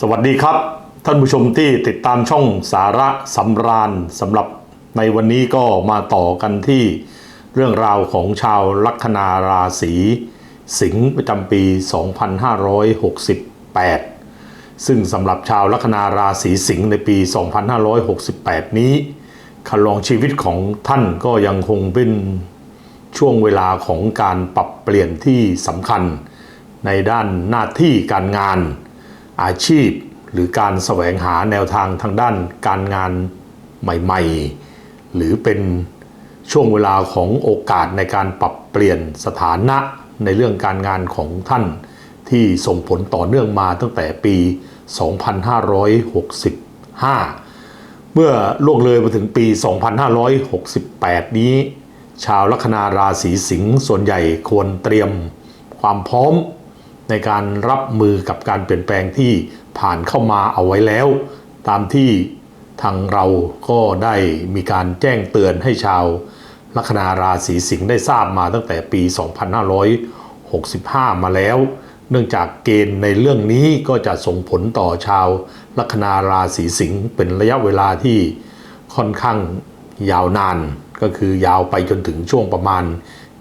สวัสดีครับ ท่านผู้ชมที่ติดตามช่องสาระสำราญสำหรับในวันนี้ก็มาต่อกันที่เรื่องราวของชาวลัคนาราศีสิงห์ประจำปี 2568 ซึ่งสำหรับชาวลัคนาราศีสิงห์ในปี 2568 นี้คันลองชีวิตของท่านก็ยังคงเป็นช่วงเวลาของการปรับเปลี่ยนที่สำคัญในด้านหน้าที่การงาน อาชีพ หรือการแสวงหาแนวทางทางด้านการงานใหม่ๆ หรือเป็นช่วงเวลาของโอกาสในการปรับเปลี่ยนสถานะในเรื่องการงานของท่าน ที่ส่งผลต่อเนื่องมาตั้งแต่ปี 2565 เมื่อล่วงเลยมาถึงปี 2568 นี้ ชาวลัคนาราศีสิงห์ส่วนใหญ่ควรเตรียมความพร้อม ในการรับมือกับการเปลี่ยนแปลงที่ผ่านเข้ามาเอาไว้แล้ว ตามที่ทางเราก็ได้มีการแจ้งเตือนให้ชาวลัคนาราศีสิงห์ได้ทราบมาตั้งแต่ปี 2565 มาแล้ว เนื่องจากเกณฑ์ในเรื่องนี้ก็จะส่งผลต่อชาวลัคนาราศีสิงห์เป็นระยะเวลาที่ค่อนข้างยาวนาน ก็คือยาวไปจนถึงช่วงประมาณ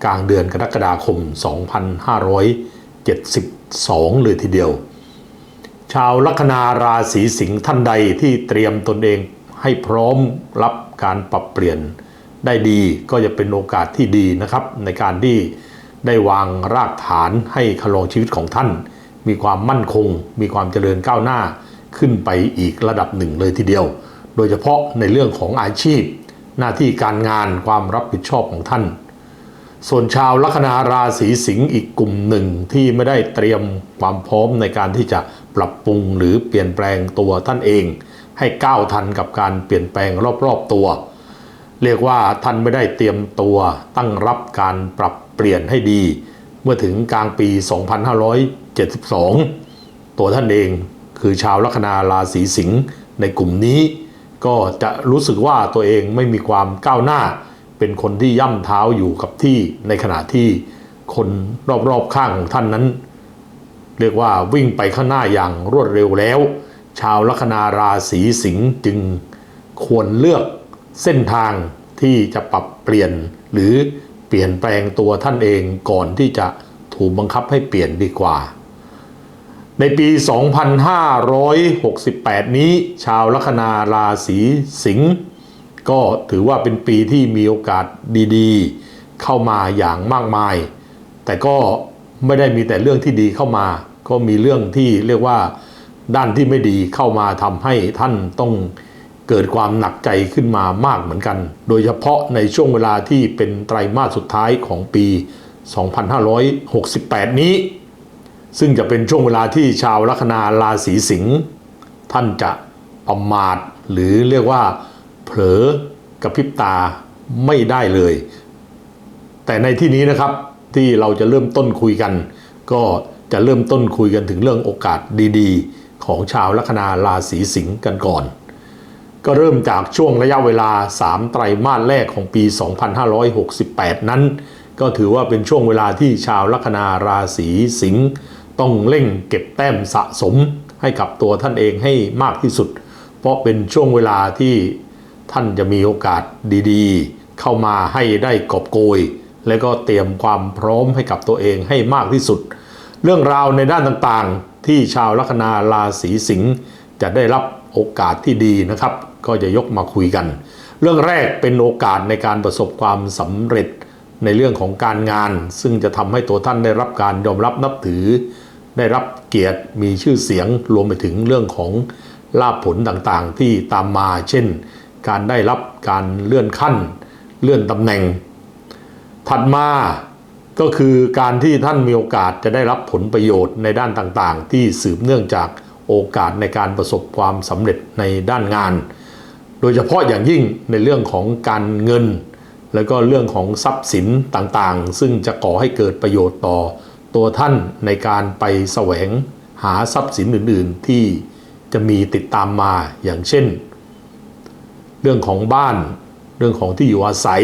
กลางเดือนกรกฎาคม 2570 2572เลยทีเดียว ชาวลัคนาราศีสิงห์ท่านใดที่เตรียมตนเองให้พร้อมรับการปรับเปลี่ยนได้ดีก็จะเป็นโอกาสที่ดีนะครับ ในการที่ได้วางรากฐานให้คลองชีวิตของท่าน มีความมั่นคง มีความเจริญก้าวหน้าขึ้นไปอีกระดับหนึ่งเลยทีเดียว โดยเฉพาะในเรื่องของอาชีพ หน้าที่การงานความรับผิดชอบของท่าน ส่วนชาวลัคนาราศีสิงห์อีกกลุ่มหนึ่งที่ไม่ได้เตรียมความพร้อมในการที่จะปรับปรุงหรือเปลี่ยนแปลงตัวท่านเอง ให้ก้าวทันกับการเปลี่ยนแปลงรอบๆตัว เรียกว่าท่านไม่ได้เตรียมตัวตั้งรับการปรับเปลี่ยนให้ดี เมื่อถึงกลางปี 2572 ตัวท่านเองคือชาวลัคนาราศีสิงห์ในกลุ่มนี้ ก็จะรู้สึกว่าตัวเองไม่มีความก้าวหน้า เป็นคนที่ย่ำเท้าอยู่กับที่ในขณะที่คนรอบๆข้างของท่านนั้น เรียกว่าวิ่งไปข้างหน้าอย่างรวดเร็วแล้ว ชาวลัคนาราศีสิงห์จึงควรเลือกเส้นทางที่จะปรับเปลี่ยนหรือเปลี่ยนแปลงตัวท่านเองก่อนที่จะถูกบังคับให้เปลี่ยนดีกว่า ในปี 2568 นี้ ชาวลัคนาราศีสิงห์ ก็ถือว่าเป็นปีที่มีโอกาสดีๆ เข้ามาอย่างมากมาย แต่ก็ไม่ได้มีแต่เรื่องที่ดีเข้ามา ก็มีเรื่องที่เรียกว่าด้านที่ไม่ดีเข้ามาทำให้ท่านต้องเกิดความหนักใจขึ้นมามากเหมือนกัน โดยเฉพาะในช่วงเวลาที่เป็นไตรมาสสุดท้ายของปี 2568 นี้ ซึ่งจะเป็นช่วงเวลาที่ชาวลัคนาราศีสิงห์ท่านจะประมาทหรือเรียกว่า เผลอกระพริบตาไม่ได้เลย แต่ในที่นี้นะครับที่เราจะเริ่มต้นคุยกัน ก็จะเริ่มต้นคุยกันถึงเรื่องโอกาสดีๆ ของชาวลัคนาราศีสิงห์กันก่อน ก็เริ่มจากช่วงระยะเวลา 3 ไตรมาสแรกของปี 2568 นั้น ก็ถือว่าเป็นช่วงเวลาที่ชาวลัคนาราศีสิงห์ต้องเร่งเก็บแต้มสะสมให้กับตัวท่านเองให้มากที่สุด เพราะเป็นช่วงเวลาที่ ท่านจะมีโอกาสดีๆ เข้ามาให้ได้กอบโกย และก็เตรียมความพร้อมให้กับตัวเองให้มากที่สุด เรื่องราวในด้านต่างๆ ที่ชาวลัคนาราศีสิงห์จะได้รับโอกาสที่ดีนะครับ ก็จะยกมาคุยกัน เรื่องแรกเป็นโอกาสในการประสบความสำเร็จในเรื่องของการงาน ซึ่งจะทำให้ตัวท่านได้รับการยอมรับนับถือ ได้รับเกียรติมีชื่อเสียงรวมไปถึงเรื่องของลาภผลต่างๆ ที่ตามมา เช่น การได้รับการเลื่อนขั้น เลื่อนตำแหน่ง ถัดมาก็คือการที่ท่านมีโอกาสจะได้รับผลประโยชน์ในด้านต่างๆ ที่สืบเนื่องจากโอกาสในการประสบความสำเร็จในด้านงาน โดยเฉพาะอย่างยิ่งในเรื่องของการเงิน แล้วก็เรื่องของทรัพย์สินต่างๆ ซึ่งจะก่อให้เกิดประโยชน์ต่อตัวท่านในการไปแสวงหาทรัพย์สินอื่นๆ ที่จะมีติดตามมาอย่างเช่น เรื่องของบ้าน เรื่องของที่อยู่อาศัย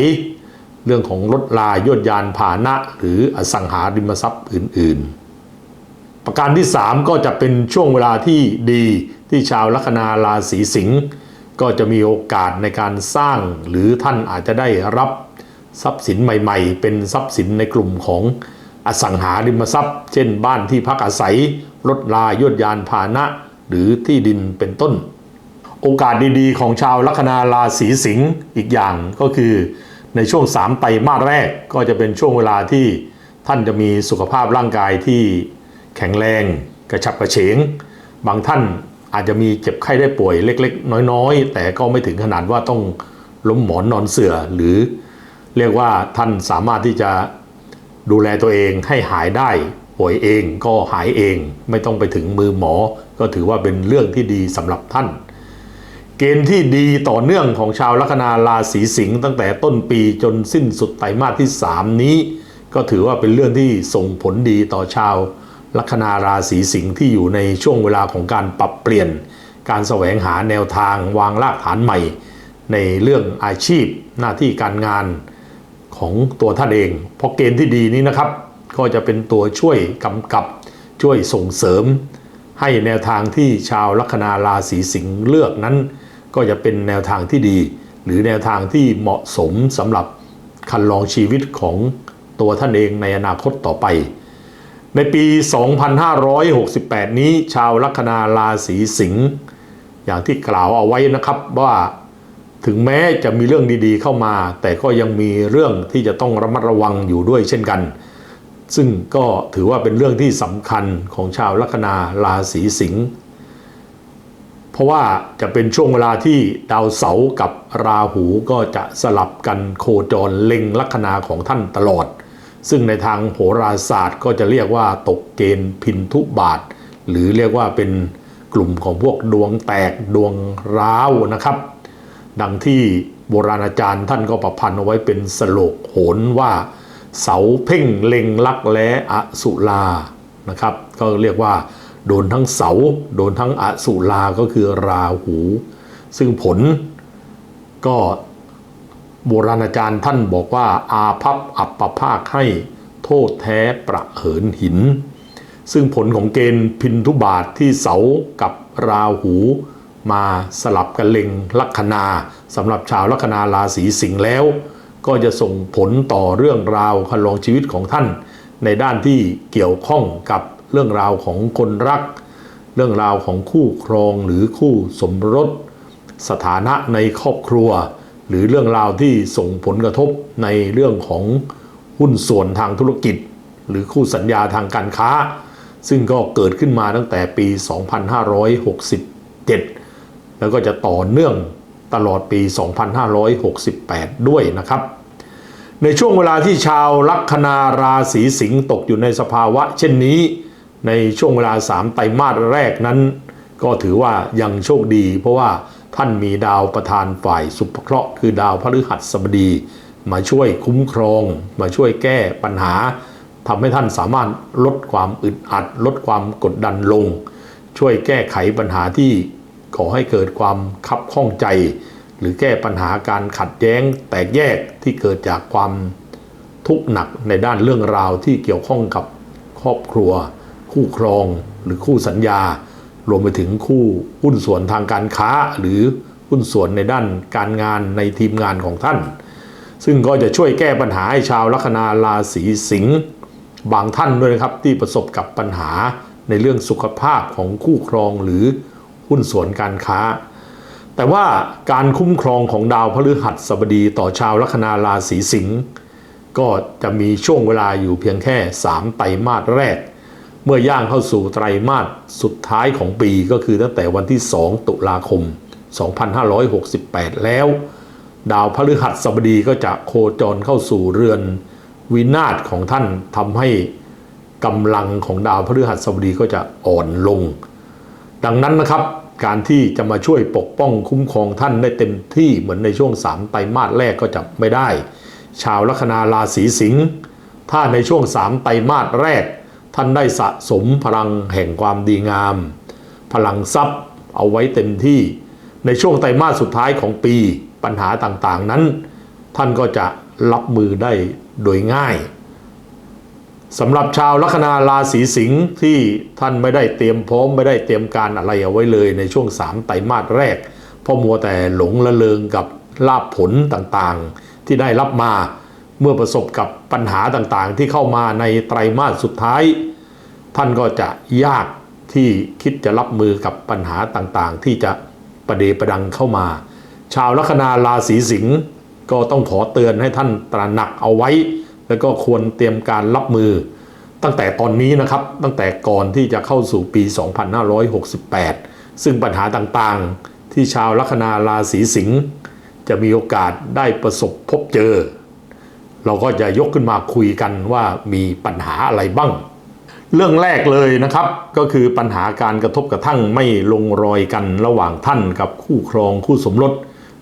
เรื่องของรถลายวดยานพานะ หรืออสังหาริมทรัพย์อื่น ๆ ประการที่ 3 ก็จะเป็นช่วงเวลาที่ดีที่ชาวลัคนาราศีสิงห์ก็จะมีโอกาสในการสร้างหรือท่านอาจจะได้รับทรัพย์สินใหม่ ๆ เป็นทรัพย์สินในกลุ่มของอสังหาริมทรัพย์ เช่น บ้านที่พักอาศัย รถลายวดยานพาหนะ หรือที่ดินเป็นต้น โอกาสดีๆ ของชาวลัคนาราศีสิงห์อีกอย่างก็คือในช่วง 3 ไตรมาสแรกก็จะเป็นช่วงเวลาที่ท่านจะมีสุขภาพร่างกายที่แข็งแรงกระฉับกระเฉง บางท่านอาจจะมีเจ็บไข้ได้ป่วยเล็ก ๆ น้อยๆ แต่ก็ไม่ถึงขนาดว่าต้องล้มหมอนนอนเสื่อหรือเรียกว่าท่านสามารถที่จะดูแลตัวเองให้หายได้ป่วยเองก็หายเอง ไม่ต้องไปถึงมือหมอ ก็ถือว่าเป็นเรื่องที่ดีสำหรับท่าน เกณฑ์ที่ดีต่อเนื่องของชาวลัคนาราศีสิงห์ตั้งแต่ต้นปีจนสิ้นสุดไตรมาสที่ 3 นี้ ก็ถือว่าเป็นเรื่องที่ส่งผลดีต่อชาวลัคนาราศีสิงห์ที่อยู่ในช่วงเวลาของการปรับเปลี่ยน การแสวงหาแนวทางวางรากฐานใหม่ ในเรื่องอาชีพหน้าที่การงานของตัวท่านเองเพราะเกณฑ์ที่ดีนี้นะครับ ก็จะเป็นตัวช่วยกำกับช่วยส่งเสริม ให้แนวทางที่ชาวลัคนาราศีสิงห์เลือกนั้น ก็จะเป็นแนวทางที่ดี หรือแนวทางที่เหมาะสมสำหรับคันลองชีวิตของตัวท่านเองในอนาคตต่อไป ในปี 2568 นี้ชาวลัคนาราศีสิงห์อย่างที่กล่าวเอาไว้นะครับว่าถึงแม้จะมีเรื่องดีๆเข้ามา แต่ก็ยังมีเรื่องที่จะต้องระมัดระวังอยู่ด้วยเช่นกัน ซึ่งก็ถือว่าเป็นเรื่องที่สำคัญของชาวลัคนาราศีสิงห์ ราะว่าจะเป็นช่วงเวลาที่ดาวเสาร์กับราหูก็จะสลับกันโคจรเล็งลัคนาของท่านตลอด ซึ่งในทางโหราศาสตร์ก็จะเรียกว่าตกเกณฑ์พินทุบาท หรือเรียกว่าเป็นกลุ่มของพวกดวงแตกดวงร้าวนะครับ ดังที่โบราณอาจารย์ท่านก็ประพันธ์เอาไว้เป็นสโลกโหนว่า เสาเพ่งเล็งลักแล้อสุลานะครับ ก็เรียกว่า โดนทั้งเสา โดนทั้งอสุลาก็คือราหู ซึ่งผลก็โบราณอาจารย์ท่านบอกว่าอาภัพอัปปภาคให้โทษแท้ประเหินหิน ซึ่งผลของเกณฑ์พินทุบาทที่เสากับราหูมาสลับกันเล็งลัคนาสำหรับชาวลัคนาราศีสิงห์แล้ว ก็จะส่งผลต่อเรื่องราวคันลองชีวิตของท่าน ในด้านที่เกี่ยวข้องกับ เรื่องราวของคนรัก เรื่องราวของคู่ครองหรือคู่สมรส สถานะในครอบครัว หรือเรื่องราวที่ส่งผลกระทบในเรื่องของหุ้นส่วนทางธุรกิจ หรือคู่สัญญาทางการค้า ซึ่งก็เกิดขึ้นมาตั้งแต่ปี 2567 แล้วก็จะต่อเนื่องตลอดปี 2568 ด้วยนะครับในช่วงเวลาที่ชาวลัคนาราศีสิงห์ตกอยู่ในสภาวะเช่นนี้ ในช่วงเวลาสามไตรมาสแรกนั้น ก็ถือว่ายังโชคดี เพราะว่าท่านมีดาวประธานฝ่ายสุภเคราะห์คือดาวพฤหัสบดี มาช่วยคุ้มครอง มาช่วยแก้ปัญหาทำให้ท่านสามารถลดความอึดอัด ลดความกดดันลง ช่วยแก้ไขปัญหาที่ก่อให้เกิดความคับข้องใจ หรือแก้ปัญหาการขัดแย้งแตกแยกที่เกิดจากความทุกข์หนักในด้านเรื่องราวที่เกี่ยวข้องกับครอบครัว คู่ครองหรือคู่สัญญา รวมไปถึงคู่หุ้นส่วนทางการค้า หรือหุ้นส่วนในด้านการงานในทีมงานของท่าน ซึ่งก็จะช่วยแก้ปัญหาให้ชาวลัคนาราศีสิงห์บางท่านด้วยนะครับที่ประสบกับปัญหาในเรื่องสุขภาพของคู่ครองหรือหุ้นส่วนการค้า แต่ว่าการคุ้มครองของดาวพฤหัสบดีต่อชาวลัคนาราศีสิงห์ก็จะมีช่วงเวลาอยู่เพียงแค่ 3 ไตรมาสแรก เมื่อย่างเข้าสู่ไตรมาสสุดท้ายของปีก็คือตั้งแต่วันที่ 2 ตุลาคม 2568 แล้ว ดาวพฤหัสบดีก็จะโคจรเข้าสู่เรือนวินาศของท่านทำให้กำลังของดาวพฤหัสบดีก็จะอ่อนลง ดังนั้นนะครับการที่จะมาช่วยปกป้องคุ้มครองท่านได้เต็มที่เหมือนในช่วง 3 ไตรมาสแรกก็จะไม่ได้ ชาวลัคนาราศีสิงห์ถ้าในช่วง 3 ไตรมาสแรก ท่านได้สะสมพลังแห่งความดีงาม พลังทรัพย์เอาไว้เต็มที่ ในช่วงไตรมาสสุดท้ายของปีปัญหาต่างๆนั้น ท่านก็จะรับมือได้โดยง่ายสำหรับชาวลัคนาราศีสิงห์ที่ท่านไม่ได้เตรียมพร้อมไม่ได้เตรียมการอะไรเอาไว้เลยในช่วงสามไตรมาสแรกเพราะมัวแต่หลงละเลงกับลาบผลต่างๆ ที่ได้รับมา เมื่อประสบกับปัญหาต่างๆ ที่เข้ามาในไตรมาสสุดท้าย ท่านก็จะยากที่คิดจะรับมือกับปัญหาต่างๆ ที่จะประเดประดังเข้ามา ชาวลัคนาราศีสิงห์ก็ต้องขอเตือนให้ท่านตระหนักเอาไว้ แล้วก็ควรเตรียมการรับมือ ตั้งแต่ตอนนี้นะครับ ตั้งแต่ก่อนที่จะเข้าสู่ปี 2568 ซึ่งปัญหาต่างๆ ที่ชาวลัคนาราศีสิงห์จะมีโอกาสได้ประสบพบเจอ เราก็จะยกขึ้นมาคุยกันว่ามีปัญหาอะไรบ้าง เรื่องแรกเลยนะครับ ก็คือปัญหาการกระทบกระทั่งไม่ลงรอยกันระหว่างท่านกับคู่ครองคู่สมรส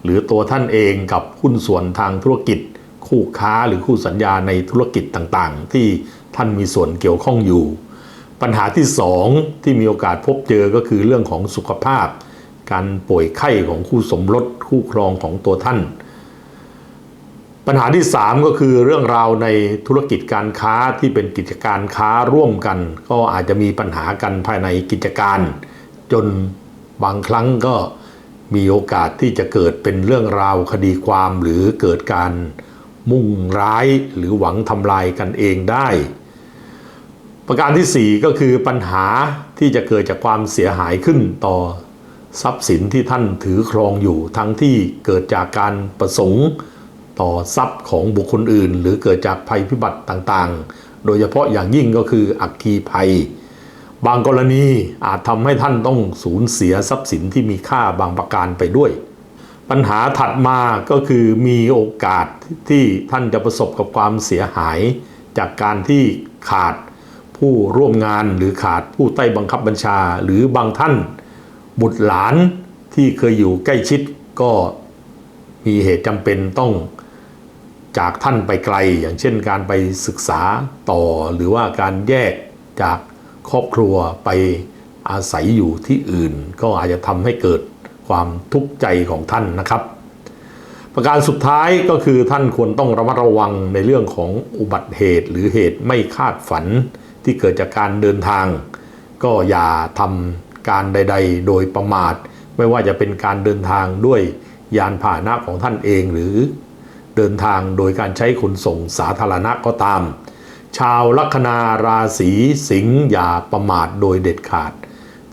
หรือตัวท่านเองกับหุ้นส่วนทางธุรกิจ คู่ค้าหรือคู่สัญญาในธุรกิจต่างๆ ที่ท่านมีส่วนเกี่ยวข้องอยู่ ปัญหาที่สองที่มีโอกาสพบเจอก็คือเรื่องของสุขภาพ การป่วยไข้ของคู่สมรสคู่ครองของตัวท่าน ปัญหาที่ 3 ก็คือเรื่องราวในธุรกิจการค้าที่เป็นกิจการค้าร่วมกัน ก็อาจจะมีปัญหากันภายในกิจการ จนบางครั้งก็มีโอกาสที่จะเกิดเป็นเรื่องราวคดีความหรือเกิดการมุ่งร้ายหรือหวังทำลายกันเองได้ ประการที่ 4 ก็คือปัญหาที่จะเกิดจากความเสียหายขึ้นต่อทรัพย์สินที่ท่านถือครองอยู่ทั้งที่เกิดจากการประสงค์ ต่อทรัพย์ของบุคคลอื่น หรือเกิดจากภัยพิบัติต่างๆ โดยเฉพาะอย่างยิ่งก็คืออัคคีภัย บางกรณีอาจทำให้ท่านต้องสูญเสียทรัพย์สินที่มีค่าบางประการไปด้วย ปัญหาถัดมาก็คือมีโอกาสที่ท่านจะประสบกับความเสียหาย จากการที่ขาดผู้ร่วมงานหรือขาดผู้ใต้บังคับบัญชา หรือบางท่านบุตรหลานที่เคยอยู่ใกล้ชิดก็มีเหตุจำเป็นต้อง จากท่านไปไกล อย่างเช่นการไปศึกษาต่อหรือว่าการแยกจากครอบครัวไปอาศัยอยู่ที่อื่น ก็อาจจะทำให้เกิดความทุกข์ใจของท่านนะครับ ประการสุดท้ายก็คือท่านควรต้องระมัดระวังในเรื่องของอุบัติเหตุ หรือเหตุไม่คาดฝันที่เกิดจากการเดินทาง ก็อย่าทำการใด ๆ โดยประมาท ไม่ว่าจะเป็นการเดินทางด้วยยานพาหนะของท่านเองหรือ เดินทางโดยการใช้ขนส่งสาธารณะก็ตาม ชาวลัคนาราศีสิงห์อย่าประมาทโดยเด็ดขาด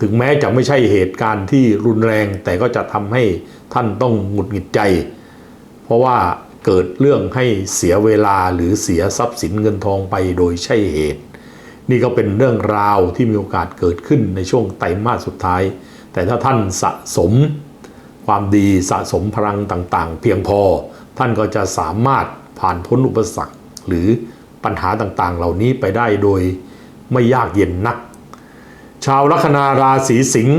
ถึงแม้จะไม่ใช่เหตุการณ์ที่รุนแรงแต่ก็จะทำให้ท่านต้องหงุดหงิดใจ เพราะว่าเกิดเรื่องให้เสียเวลาหรือเสียทรัพย์สินเงินทองไปโดยใช่เหตุ นี่ก็เป็นเรื่องราวที่มีโอกาสเกิดขึ้นในช่วงไตรมาสสุดท้าย แต่ถ้าท่านสะสมความดีสะสมพลังต่างๆ เพียงพอ ท่านก็จะสามารถผ่านพ้นอุปสรรคหรือปัญหาต่างๆ เหล่านี้ไปได้โดยไม่ยากเย็นนัก ชาวลัคนาราศีสิงห์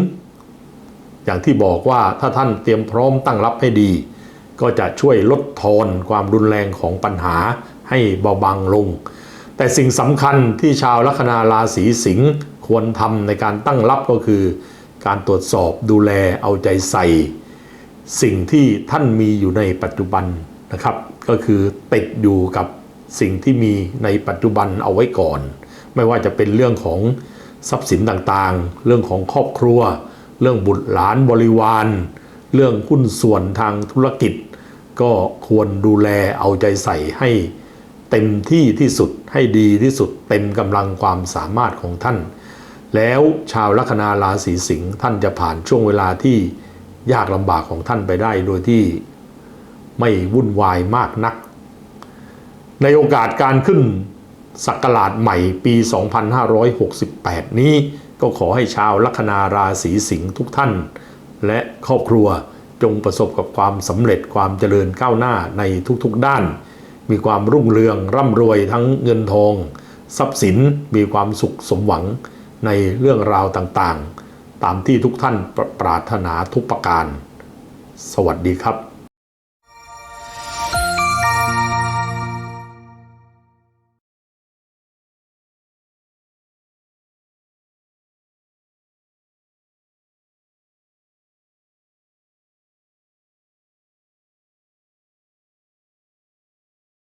อย่างที่บอกว่าถ้าท่านเตรียมพร้อมตั้งรับให้ดี ก็จะช่วยลดทอนความรุนแรงของปัญหาให้เบาบางลง แต่สิ่งสำคัญที่ชาวลัคนาราศีสิงห์ควรทำในการตั้งรับก็คือ การตรวจสอบดูแลเอาใจใส่ สิ่งที่ท่านมีอยู่ในปัจจุบันนะครับ ก็คือติดอยู่กับสิ่งที่มีในปัจจุบันเอาไว้ก่อน ไม่ว่าจะเป็นเรื่องของทรัพย์สินต่างๆ เรื่องของครอบครัว เรื่องบุตรหลานบริวาร เรื่องหุ้นส่วนทางธุรกิจ ก็ควรดูแลเอาใจใส่ให้เต็มที่ที่สุดให้ดีที่สุดเต็มกำลังความสามารถของท่าน แล้วชาวลัคนาราศีสิงห์ท่านจะผ่านช่วงเวลาที่ ยากลำบากของท่านไปได้ โดยที่ไม่วุ่นวายมากนัก ในโอกาสการขึ้นศักราชใหม่ปี 2568 นี้ก็ขอให้ชาวลัคนาราศีสิงห์ทุกท่าน และครอบครัวจงประสบกับความสำเร็จความเจริญก้าวหน้าในทุกๆด้าน มีความรุ่งเรืองร่ำรวยทั้งเงินทอง ทรัพย์สินมีความสุขสมหวังในเรื่องราวต่างๆ ตามที่ทุกท่านปรารถนาทุกประการ สวัสดีครับ